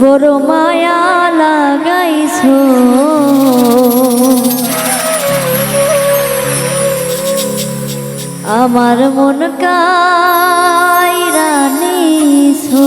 বড় মায়া লাগাইছো। আমার মন কাইরা নিছো।